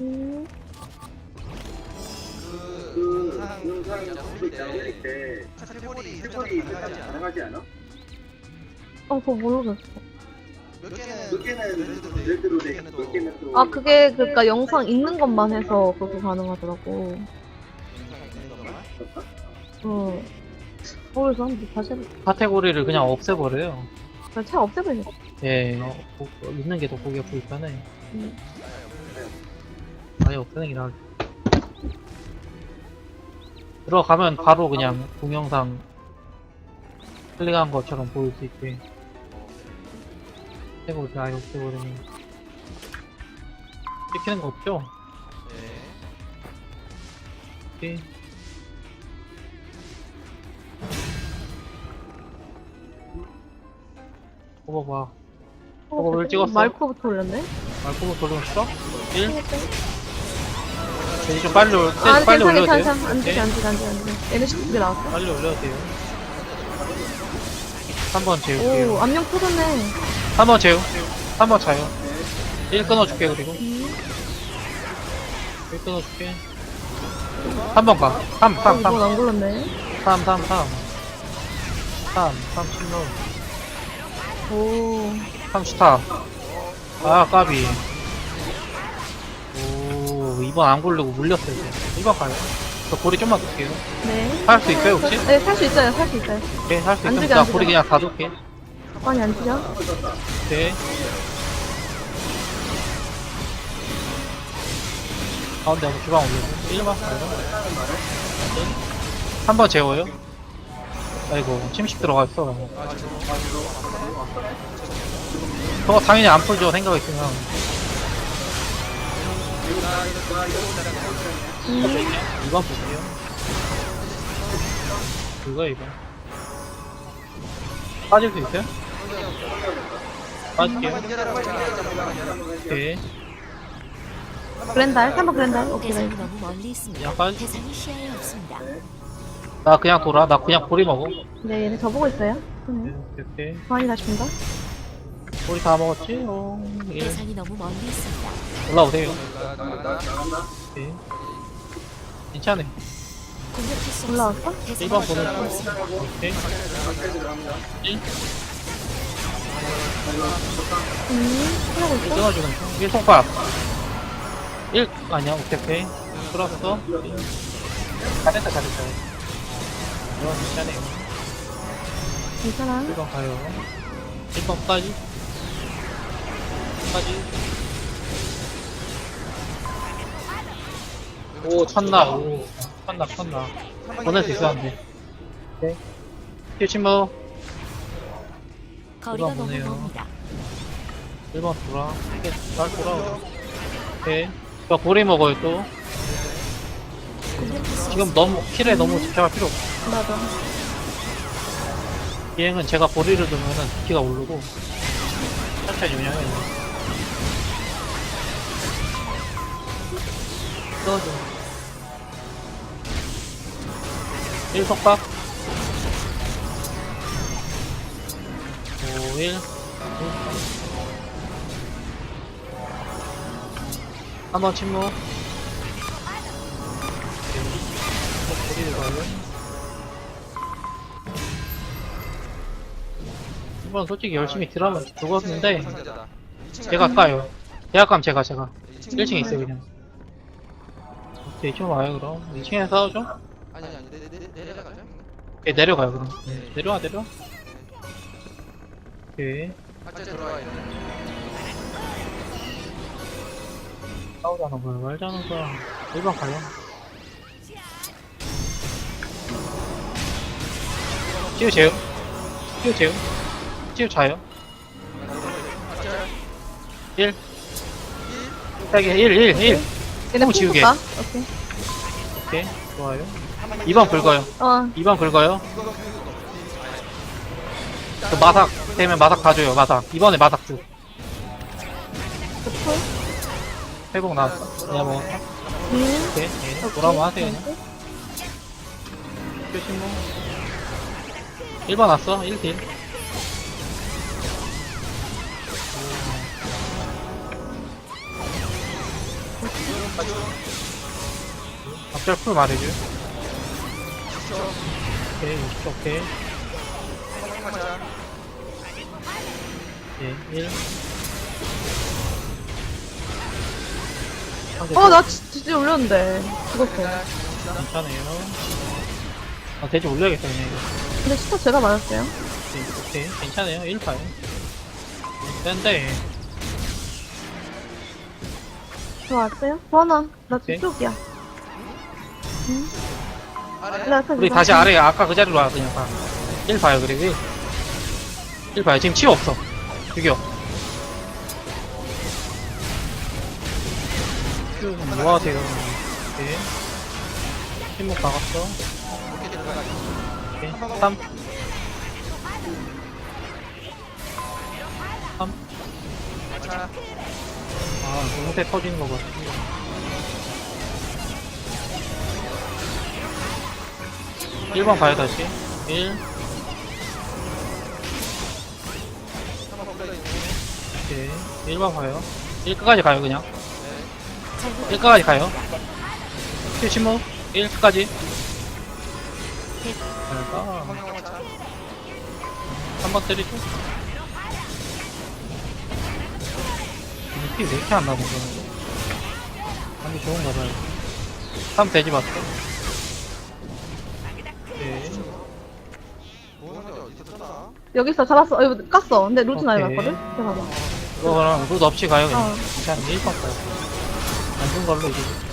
음, 그 영상 있잖아 올릴 때 설정 설정 가능하지 않아? 어, 그거 모르겠어. 몇 개는 몇 개는 예를 들어 내- 몇 개는 또 아, 그게, 그니까 영상 있는 것만 해서 그거 가능하더라고. 어. 모르겠어. 한번 다시 해볼게. 카테고리를 그냥 없애버려요. 그냥 차 없애버리겠다. 예, 어, 보- 어, 있는 게 더 보기가 불편해. 음. 아예 없애는 게 나을 들어가면 바로 그냥 동영상 클릭한 것처럼 보일 수 있게. 카테고리 아예 없애버리면. 찍히는 거 없죠? 네. 오케이. 뽑아봐. 어, 왜 찍었어? 말코부터 올렸네? 돌리면 싫어? 1? 이제 좀 빨리, 올, 아, 네, 빨리 괜찮아, 올려도 돼요? 괜찮아. 안 돼, 네, 안 돼, 안 돼, 안 돼. 얘네 19개 나왔어? 빨리 올려도 돼요. 3번 재울게요. 오, 압력 터졌네. 3번 재우. 3번 자요. 1 끊어줄게, 그리고. 음. 1 끊어줄게. 3번 가. 3, 어, 3, 이건 3. 안 굴렀네. 3, 3, 3. 3, 3, 10로. 오. 3 스타. 아, 까비. 오, 2번 안 굴리고 물렸어요. 이제. 1번 가요. 저 고리 좀만 둘게요. 네. 살 수 있어요, 혹시? 네, 살 수 있어요, 살 수 있어요. 네, 할수안 있으면 나 안. 고리 그냥 다 둘게. 많이 안 튀죠? 네. 가운데 한번 주방 올리고 1번 가요. 3번 재워요. 아이고 침식 들어갔어. 저거 당연히 안 풀죠 생각 있으면. 음. 2번 볼게요. 그거 2번. 빠질 수 있어요? 빠질게요. 오케이. 그랜달, 3번 그랜달. 오케이, 대상이. 너무 멀리 있습니다. 약간 대상이 시야에 없습니다. 나 그냥 돌아. 나 그냥 고리 먹어. 네, 얘네 저보고 있어요. 오케이, 음. 오케이. 많이 다친다. 고리 다 먹었지? 어, 예. 대상이 너무 멀리 있습니다. 올라오세요. 공격할 수 올라왔어? 없습니다. 대상이 1번 보는. 없습니다. 오케이. 1. 음, 하고 있어? 끊어주는 중. 1 통밥. 1. 아니야, 오케이, 오케이. 끌었어. 잘했다, 잘했다. 이건 괜찮아요. 괜찮아. 1번 가요. 1번까지. 까지. 오, 쳤나, 오. 쳤나, 쳤나. 보낼 수 있었는데. 오케이. 휴친모. 거리가 너무 보네요. 멉니다. 1번 돌아. 잘 돌아. 오케이. 저 고리 먹어요, 또. 지금 너무, 킬에 너무 집착할 필요 없어. 맞아. 비행은 제가 고리를 두면은 키가 오르고, 천천히 운영해요. 떠줘. 1 속박. 5, 1. 한번 침묵. 이번 솔직히 열심히 딜하면 죽었는데, 상자다. 제가 까요. 제가 까면 제가, 제가. 1층에 있어요, 그냥. 오케이, 2층 와요, 그럼. 2층에 싸우죠? 아니 아니 내, 내, 내, 내려가자. 오케이, 내려가요, 그럼. 네, 내려와, 내려와. 오케이. 각자 들어와 있네. 싸우자는 거야, 말자는 거야. 1번 가요. 치우 재요. 치우 재요. 치우 자요. 1. 세게 1, 1, 1. 얘네 콩 지우개. 가 오케이. 오케이, 좋아요. 2번 긁어요. 어, 2번 긁어요. 그 마삭 되면 마삭 다 줘요, 마삭. 이번에 마삭 줘. 좋고. 회복 나왔어. 그냥 뭐, 음. 오케이. 예, 뭐라고 하세요, 그냥. 뭐. 1번 왔어, 1딜. 앞절 풀 말해줘. 오케이, 20초, 오케이. 예, 1. 어, 나 지- 지지 올렸는데. 죽었어. 괜찮아요. 아, 돼지 올려야겠다, 그냥 이거. 근데 스타 제가 맞았어요. 네, 오케이, 괜찮아요. 1 파요. 센데, 들어왔어요? 보아나, 나 오케이. 뒤쪽이야. 아래 나 앞에 우리 누가- 다시 아래, 아까 그 자리로 와, 그냥 가. 1 봐요, 그래, 1. 1 봐요. 지금 치유 없어. 죽여. 치유는 뭐 하세요? 오케이. 침묵 박았어. 3. 3. 자, 아, 공세 터지는 거 봐. 일번 가요, 다시. 1. 한번 불러 있는. 오케이. 1번 가요. 1 끝까지 가요, 그냥. 잘못 1 끝까지 가요. 큐 침묵. 1 끝까지. 잘가. 한번 차. 3번 때리죠. 이게 왜 이렇게 안 나오는 거야? 감이 좋은가 봐요. 3 돼지 봤어. 오케이. 뭐는 어디서 떠나? 여기 있어, 잡았어. 어, 이거 깠어. 근데 루트 나이 오케이. 맞거든? 봐봐. 이거 그럼 룻 없이 가요, 그냥. 어. 괜찮아, 1번 가요. 안준 걸로 이제.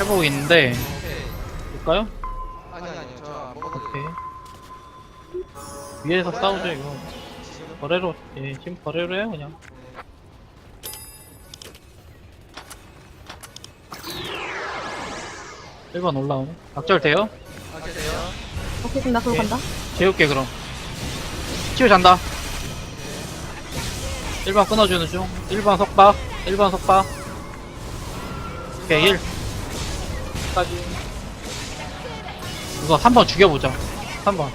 해보고 있는데. 볼까요? 아니 아니 저안 먹어도 오케이. 돼요. 위에서 싸우죠, 이거. 지금 거래로, 예, 지금 거래로 해요, 그냥. 일번 올라오네. 악절 돼요? 아세요? 오케이, 그럼 나 그거 예. 간다. 재울게, 그럼. 치우 잔다. 1번 끊어주는 중. 1번 속박. 1번 속박. 오케이, 1. 까지. 이거 3번 죽여보자. 3번.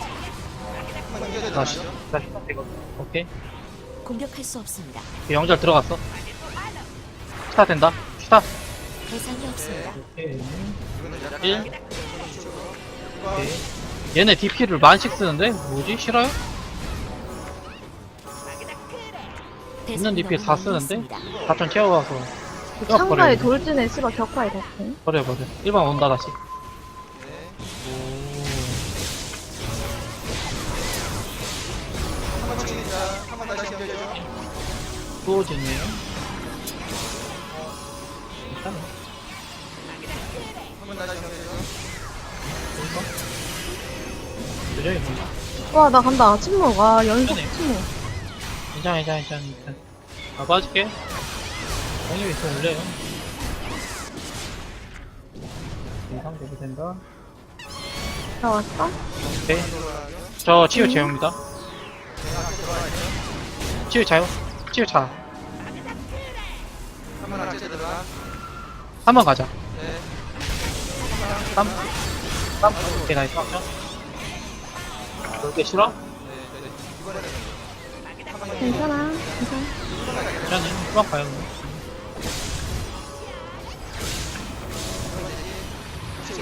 한번 이겨야 다시. 되나요? 다시. 이거. 오케이. 공격할 수 없습니다. 영절 들어갔어. 스타 된다. 스타. 대상이 없습니다. 오케이. 이거는 약간 1. 이거 오케이. 얘네 DP를 만씩 쓰는데? 뭐지? 싫어요? 있는 대상이 DP 다 쓰는데? 4천 채워가서. 그 버려, 창가에. 돌진에 씨발 격파에 덕해. 버려, 버려. 1번 온다, 다시. 네. 오. 한번 치니까 한번 다시. 한번. 1번. 그래, 이거. 와, 나 간다. 침묵. 아, 연속. 침묵. 괜찮아, 괜찮아, 괜찮아. 괜찮아. 아, 빠질게. 공유 있으면 올려요. 이상 되게 된다. 나 왔어? 오케이. 저 치유 제용입니다. 치유 자요. 치유 자. 한번 악재 들어가. 한번 가자. 네. 3. 3. 오케이, 나이스. 그렇게 싫어? 네. 네. 이번에는 한번 괜찮아. 괜찮아. 괜찮네. 후방 가요.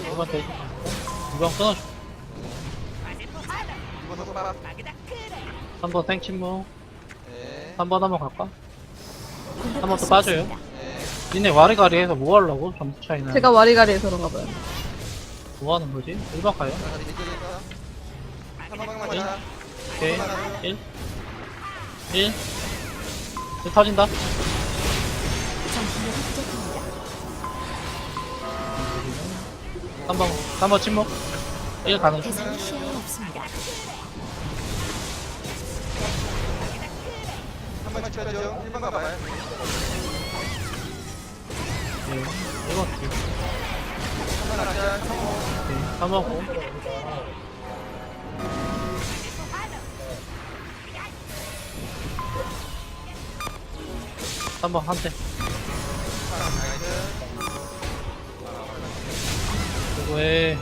2번 되지. 2번 끊어줘. 이번 속박. 3번 땡친무. 네. 3번 한번 갈까? 한번 또수 빠져요. 네. 니네 와리가리 해서 뭐 하려고? 점수 차이나. 제가 와리가리에서 그런가 봐요. 뭐 하는 거지? 1번 가요. 자, 다시 이겨줄까? 한 방만 일. 맞아. 오케이. 1. 1. 1 터진다. 정신력이 부족합니다. 3번, 3번 침묵. 1 가는 중. 대상이 시야에 없습니다. 한번 쳐줘. 1번 가봐요. 네. 1번 뒤. 한번 악재. 네. 3번 고. 한번 한 대. 나이스. 그거에